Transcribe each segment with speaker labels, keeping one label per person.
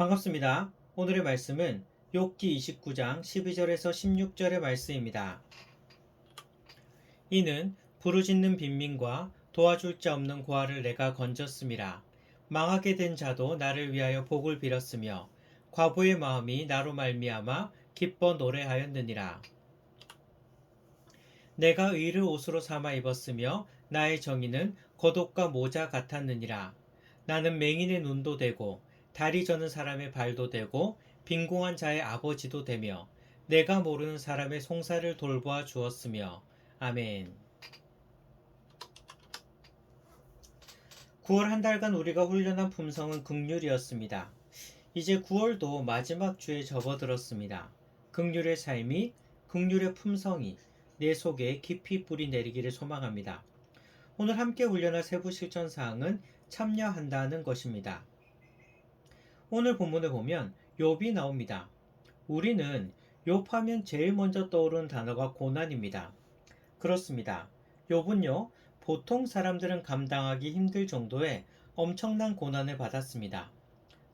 Speaker 1: 반갑습니다. 오늘의 말씀은 욥기 29장 12절에서 16절의 말씀입니다. 이는 부르짖는 빈민과 도와줄 자 없는 고아를 내가 건졌음이라. 망하게 된 자도 나를 위하여 복을 빌었으며 과부의 마음이 나로 말미암아 기뻐 노래하였느니라. 내가 의를 옷으로 삼아 입었으며 나의 정의는 겉옷과 모자 같았느니라. 나는 맹인의 눈도 되고 다리 저는 사람의 발도 되고 빈궁한 자의 아버지도 되며 내가 모르는 사람의 송사를 돌보아 주었으며 아멘. 9월 한 달간 우리가 훈련한 품성은 극률이었습니다. 이제 9월도 마지막 주에 접어들었습니다. 극률의 삶이 극률의 품성이 내 속에 깊이 뿌리 내리기를 소망합니다. 오늘 함께 훈련할 세부 실천 사항은 참여한다는 것입니다. 오늘 본문을 보면 욥이 나옵니다. 우리는 욥하면 제일 먼저 떠오르는 단어가 고난입니다. 그렇습니다. 욥은요, 보통 사람들은 감당하기 힘들 정도의 엄청난 고난을 받았습니다.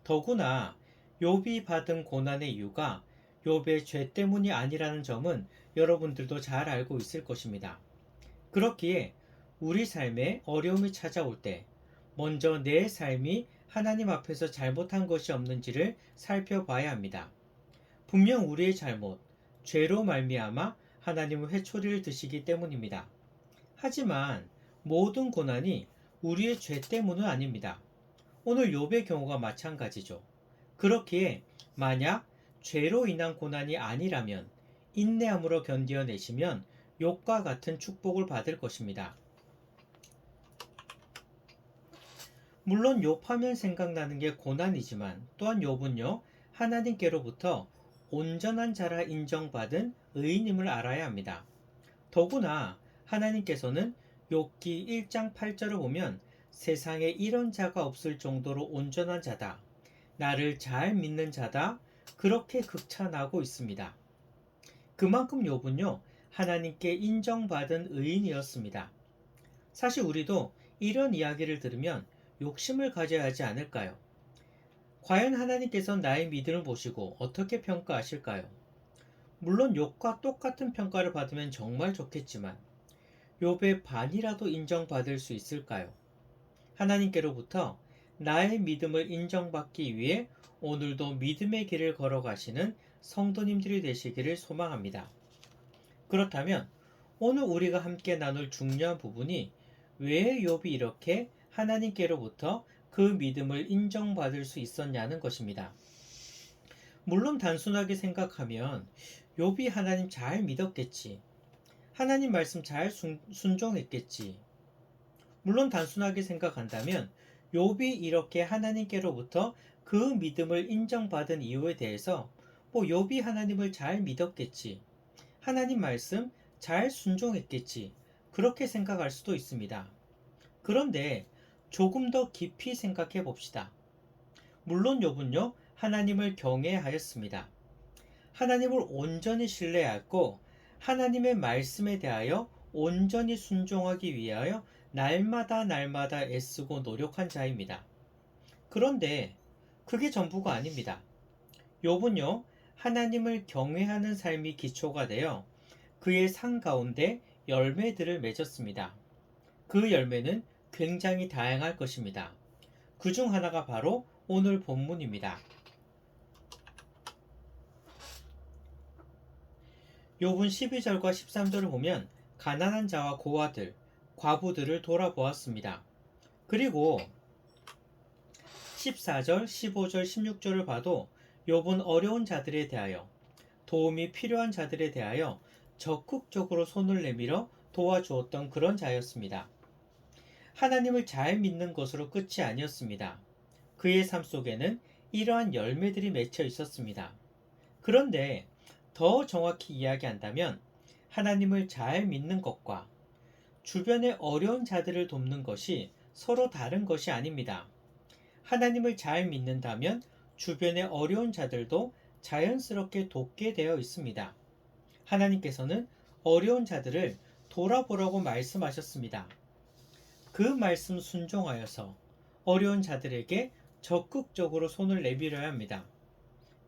Speaker 1: 더구나 욥이 받은 고난의 이유가 욥의 죄 때문이 아니라는 점은 여러분들도 잘 알고 있을 것입니다. 그렇기에 우리 삶에 어려움이 찾아올 때 먼저 내 삶이 하나님 앞에서 잘못한 것이 없는지를 살펴봐야 합니다. 분명 우리의 잘못, 죄로 말미암아 하나님은 회초리를 드시기 때문입니다. 하지만 모든 고난이 우리의 죄 때문은 아닙니다. 오늘 욥의 경우가 마찬가지죠. 그렇기에 만약 죄로 인한 고난이 아니라면 인내함으로 견디어내시면 욥과 같은 축복을 받을 것입니다. 물론 욥하면 생각나는 게 고난이지만 또한 욥은요 하나님께로부터 온전한 자라 인정받은 의인임을 알아야 합니다. 더구나 하나님께서는 욥기 1장 8절을 보면 세상에 이런 자가 없을 정도로 온전한 자다. 나를 잘 믿는 자다. 그렇게 극찬하고 있습니다. 그만큼 욥은요 하나님께 인정받은 의인이었습니다. 사실 우리도 이런 이야기를 들으면 욕심을 가져야 하지 않을까요? 과연 하나님께서 나의 믿음을 보시고 어떻게 평가하실까요? 물론 욕과 똑같은 평가를 받으면 정말 좋겠지만 욥의 반이라도 인정받을 수 있을까요? 하나님께로부터 나의 믿음을 인정받기 위해 오늘도 믿음의 길을 걸어가시는 성도님들이 되시기를 소망합니다. 그렇다면 오늘 우리가 함께 나눌 중요한 부분이 왜 욥이 이렇게 하나님께로부터 그 믿음을 인정받을 수 있었냐는 것입니다. 물론 단순하게 생각하면 욥이 하나님 잘 믿었겠지. 하나님 말씀 잘 순, 순종했겠지. 물론 단순하게 생각한다면 욥이 이렇게 하나님께로부터 그 믿음을 인정받은 이유에 대해서 뭐 욥이 하나님을 잘 믿었겠지. 하나님 말씀 잘 순종했겠지. 그렇게 생각할 수도 있습니다. 그런데 조금 더 깊이 생각해 봅시다. 물론 욥은요 하나님을 경외하였습니다. 하나님을 온전히 신뢰하고 하나님의 말씀에 대하여 온전히 순종하기 위하여 날마다 날마다 애쓰고 노력한 자입니다. 그런데 그게 전부가 아닙니다. 욥은요 하나님을 경외하는 삶이 기초가 되어 그의 상 가운데 열매들을 맺었습니다. 그 열매는 굉장히 다양할 것입니다. 그 중 하나가 바로 오늘 본문입니다. 욥은 12절과 13절을 보면 가난한 자와 고아들, 과부들을 돌아보았습니다. 그리고 14절, 15절, 16절을 봐도 욥은 어려운 자들에 대하여 도움이 필요한 자들에 대하여 적극적으로 손을 내밀어 도와주었던 그런 자였습니다. 하나님을 잘 믿는 것으로 끝이 아니었습니다. 그의 삶 속에는 이러한 열매들이 맺혀 있었습니다. 그런데 더 정확히 이야기한다면 하나님을 잘 믿는 것과 주변의 어려운 자들을 돕는 것이 서로 다른 것이 아닙니다. 하나님을 잘 믿는다면 주변의 어려운 자들도 자연스럽게 돕게 되어 있습니다. 하나님께서는 어려운 자들을 돌아보라고 말씀하셨습니다. 그 말씀 순종하여서 어려운 자들에게 적극적으로 손을 내밀어야 합니다.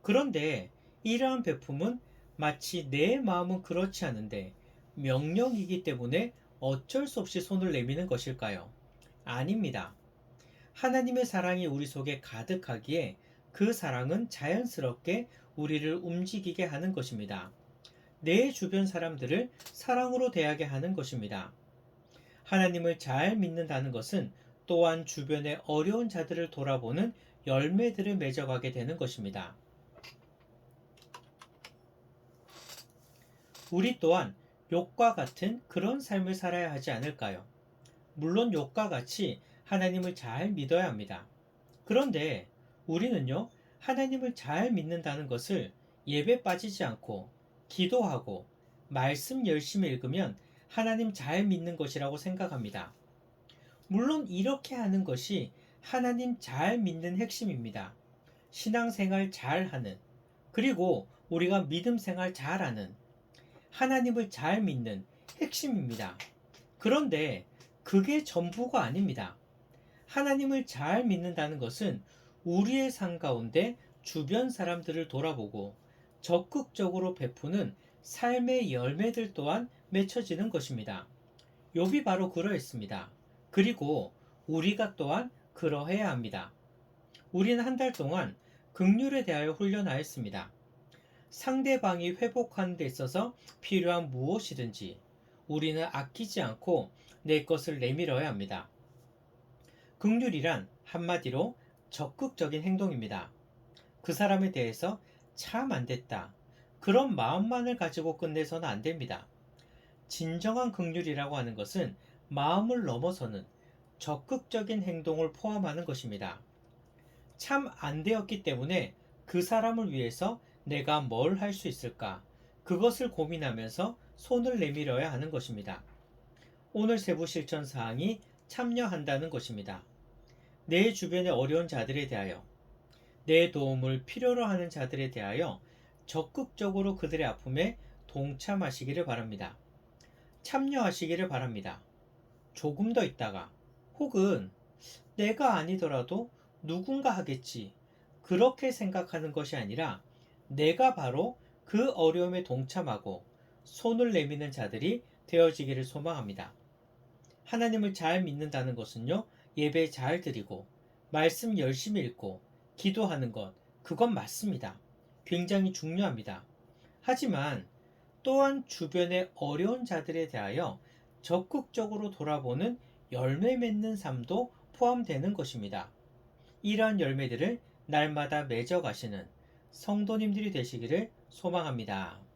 Speaker 1: 그런데 이러한 베품은 마치 내 마음은 그렇지 않은데 명령이기 때문에 어쩔 수 없이 손을 내미는 것일까요? 아닙니다. 하나님의 사랑이 우리 속에 가득하기에 그 사랑은 자연스럽게 우리를 움직이게 하는 것입니다. 내 주변 사람들을 사랑으로 대하게 하는 것입니다. 하나님을 잘 믿는다는 것은 또한 주변의 어려운 자들을 돌아보는 열매들을 맺어가게 되는 것입니다. 우리 또한 욕과 같은 그런 삶을 살아야 하지 않을까요? 물론 욕과 같이 하나님을 잘 믿어야 합니다. 그런데 우리는요, 하나님을 잘 믿는다는 것을 예배 빠지지 않고 기도하고 말씀 열심히 읽으면 하나님 잘 믿는 것이라고 생각합니다. 물론 이렇게 하는 것이 하나님 잘 믿는 핵심입니다. 신앙생활 잘 하는, 그리고 우리가 믿음 생활 잘 하는, 하나님을 잘 믿는 핵심입니다. 그런데 그게 전부가 아닙니다. 하나님을 잘 믿는다는 것은 우리의 삶 가운데 주변 사람들을 돌아보고 적극적으로 베푸는 삶의 열매들 또한 맺혀지는 것입니다. 욥이 바로 그러했습니다. 그리고 우리가 또한 그러해야 합니다. 우리는 한 달 동안 극률에 대하여 훈련하였습니다. 상대방이 회복하는 데 있어서 필요한 무엇이든지 우리는 아끼지 않고 내 것을 내밀어야 합니다. 극률이란 한마디로 적극적인 행동입니다. 그 사람에 대해서 참 안 됐다. 그런 마음만을 가지고 끝내서는 안 됩니다. 진정한 극률이라고 하는 것은 마음을 넘어서는 적극적인 행동을 포함하는 것입니다. 참 안 되었기 때문에 그 사람을 위해서 내가 뭘 할 수 있을까? 그것을 고민하면서 손을 내밀어야 하는 것입니다. 오늘 세부 실천 사항이 참여한다는 것입니다. 내 주변의 어려운 자들에 대하여, 내 도움을 필요로 하는 자들에 대하여 적극적으로 그들의 아픔에 동참하시기를 바랍니다. 참여하시기를 바랍니다. 조금 더 있다가, 혹은 내가 아니더라도 누군가 하겠지. 그렇게 생각하는 것이 아니라 내가 바로 그 어려움에 동참하고 손을 내미는 자들이 되어지기를 소망합니다. 하나님을 잘 믿는다는 것은요, 예배 잘 드리고, 말씀 열심히 읽고, 기도하는 것, 그건 맞습니다. 굉장히 중요합니다. 하지만 또한 주변의 어려운 자들에 대하여 적극적으로 돌아보는 열매 맺는 삶도 포함되는 것입니다. 이러한 열매들을 날마다 맺어 가시는 성도님들이 되시기를 소망합니다.